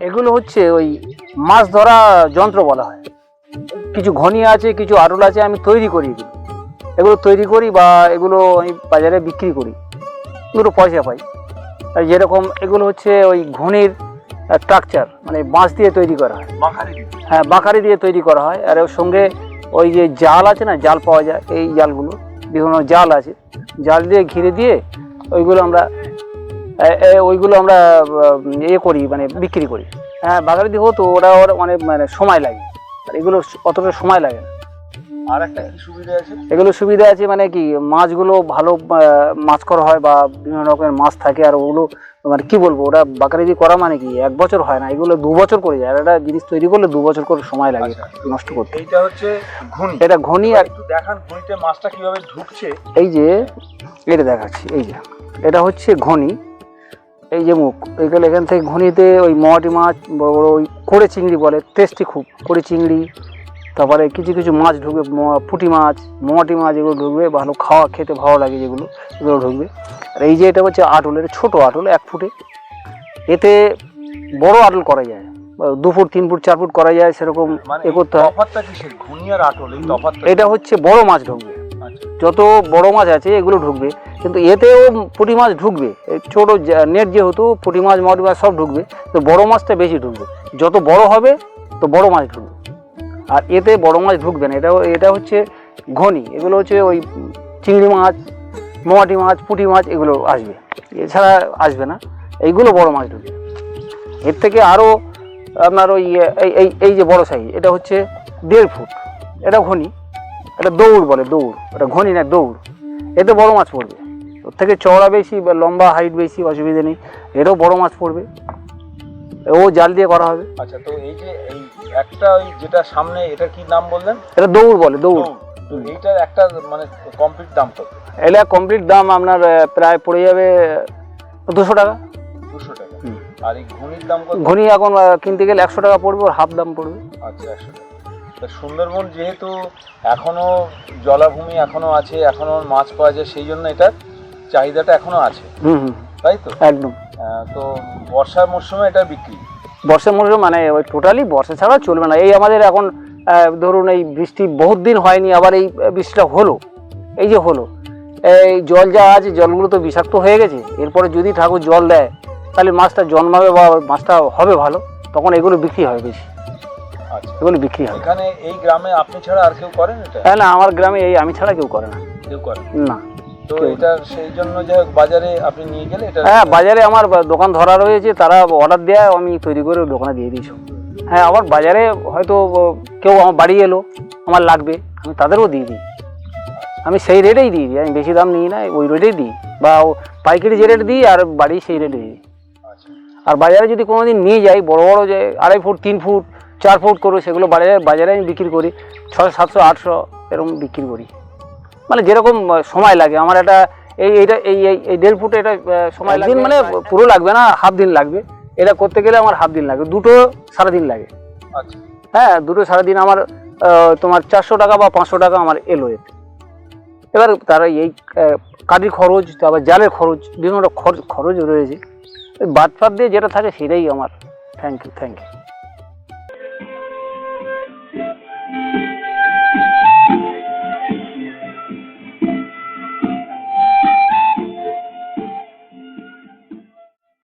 এগুলো হচ্ছে ওই মাছ ধরা যন্ত্র বলা হয়। কিছু ঘনি আছে কিছু আরুল আছে আমি তৈরি করি এগুলো। এগুলো তৈরি করি বা এগুলো আমি বাজারে বিক্রি করি। এগুলো পয়সা পাই। আর যেরকম এগুলো হচ্ছে ওই ঘনির স্ট্রাকচার মানে বাঁশ দিয়ে তৈরি করা হয়। হ্যাঁ বাঁকারি দিয়ে তৈরি করা হয়। আর ওর সঙ্গে ওই যে জাল আছে না জাল পাওয়া যায় এই জালগুলো বিভিন্ন জাল আছে। জাল দিয়ে ঘিরে দিয়ে ওইগুলো আমরা ওইগুলো আমরা ইয়ে করি মানে বিক্রি করি। হ্যাঁ দিয়ে হতো ওরা ওরা অনেক মানে সময় লাগে। আর এগুলো অতটা সময় লাগে না। আর একটা সুবিধা আছে? এগুলো সুবিধা আছে মানে কি মাছগুলো ভালো মাছ করা হয় বা বিভিন্ন রকমের মাছ থাকে আর ওগুলো মানে কি বলব ওরা বাঁকারি দিয়ে করা মানে কি এক বছর হয় না। এগুলো দু বছর করে যায় আর একটা জিনিস তৈরি করলে দু বছর করে সময় লাগে আচ্ছা। নষ্ট করতে। এইটা হচ্ছে ঘুনি। এটা ঘনি আর একটু দেখান ঘুনিতে মাছটা কীভাবে ঢুকছে। এই যে এটা দেখাচ্ছি এই যে। এটা হচ্ছে ঘনি। এই যে মুখ এইগুলো এখান থেকে ঘনিতে ওই মোয়াটি মাছ বড় বড় ওই কোড়ে চিংড়ি বলে টেস্টি খুব কোড়ে চিংড়ি। তারপরে কিছু কিছু মাছ ঢুকবে পুঁটি মাছ মোয়াটি মাছ এগুলো ঢুকবে ভালো খাওয়া খেতে ভালো লাগে যেগুলো এগুলো ঢুকবে। আর এই যে এটা হচ্ছে আটল এটা ছোটো আটল এক ফুটে। এতে বড় আটল করা যায় দু ফুট তিন ফুট চার ফুট করা যায় সেরকম মানে এ করতে হয়। এটা হচ্ছে বড় মাছ ঢুকবে। যত বড় মাছ আছে, এগুলো ঢুকবে। কিন্তু এতেও পুঁটি মাছ ঢুকবে। ছোট নেট যেহেতু, পুঁটি মাছ মটি মাছ সব ঢুকবে, তো বড় মাছটা বেশি ঢুকবে। যত বড় হবে, তো বড় মাছ ঢুকবে। আর এতে বড় মাছ ঢুকবে না। এটা এটা হচ্ছে ঘনি। এগুলো হচ্ছে ওই চিংড়ি মাছ মোয়াটি মাছ, পুঁটি মাছ, এগুলো আসবে। এছাড়া আসবে না। এইগুলো বড় মাছ ঢুকবে। এর থেকে আরও আপনার ওই, এই এই যে বড় সাইজ এটা হচ্ছে দেড় ফুট। এটা ঘনি। এটা দৌড় বলে দৌড়। এটা ঘনি না দৌড়। এতে বড় মাছ পড়বে। ওর থেকে চওড়া বেশি বা লম্বা হাইট বেশি অসুবিধা নেই। এটাও বড় মাছ পড়বে। ও জাল দিয়ে করা হবে। আচ্ছা তো এই যে এই একটা ওই যেটা সামনে এটা কি নাম বললেন? এটা দৌড় বলে দৌড়। দৌড়। তো এইটার একটা মানে কমপ্লিট দাম কত? এটা কমপ্লিট দাম আপনার প্রায় পড়ে যাবে দুশো টাকা। দুশো টাকা। আর এই ঘুনির দাম কত? ঘনি এখন কিনতে গেলে একশো টাকা পড়বে ওর হাফ দাম পড়বে। আচ্ছা একশো টাকা। তা সুন্দরবন যেহেতু এখনও জলাভূমি এখনও আছে এখনও মাছ পাওয়া যায় সেই জন্য এটার চাহিদাটা এখনও আছে। হুম হুম। তাই তো? একদম। তো বর্ষার মরশুমে এটা বিক্রি? বর্ষার মরশুম মানে ওই টোটালি বর্ষা ছাড়া চলবে না। এই আমাদের এখন ধরুন এই বৃষ্টি বহুত দিন হয়নি আবার এই বৃষ্টিটা হলো। এই যে হলো। এই জল যা আছে জলগুলো তো বিষাক্ত হয়ে গেছে। এরপরে যদি ঠাকুর জল দেয় তাহলে মাছটা জন্মাবে বা মাছটা হবে ভালো। তখন এগুলো বিক্রি হবে বেশি। এগুলো বিক্রি হয়। এখানে এই গ্রামে আপনি ছাড়া আর কেউ করেন এটা? হ্যাঁ না আমার গ্রামে এই আমি ছাড়া কেউ করে না। কেউ করেন না? তো এটা সেই জন্য যে বাজারে আপনি নিয়ে গেলে এটা হ্যাঁ বাজারে আমার দোকান ধরা রয়েছে তারা অর্ডার দেয় আমি তৈরি করে দোকানে দিয়ে দিয়েছি হ্যাঁ আবার বাজারে হয়তো কেউ আমার বাড়ি এলো আমার লাগবে আমি তাদেরও দিয়ে দিই। আমি সেই রেটেই দিয়ে দিই আমি বেশি দাম নিই না ওই রেটেই দিই। বা ও পাইকারি যে রেট দিই আর বাড়ি সেই রেটে দিই। আচ্ছা। আর বাজারে যদি কোনো দিন নিয়ে যাই বড় বড় যে আড়াই ফুট তিন ফুট চার ফুট করে সেগুলো বাজারে বাজারে আমি বিক্রি করি ছশো সাতশো আটশো এরকম বিক্রি করি। মানে যেরকম সময় লাগে। আমার একটা এই এইটা এই এই- দেড় ফুট এটা সময় দিন মানে পুরো লাগবে না? হাফ দিন লাগবে? এটা করতে গেলে আমার হাফ দিন লাগবে দুটো সারাদিন লাগে। আচ্ছা। হ্যাঁ দুটো সারাদিন আমার তোমার চারশো টাকা বা পাঁচশো টাকা আমার এলো এতে। এবার তারা এই কাঠির খরচ তারপর জালের খরচ বিভিন্ন খরচ খরচ রয়েছে। বাদ ফাদ দিয়ে যেটা থাকে সেটাই আমার। Thank you thank you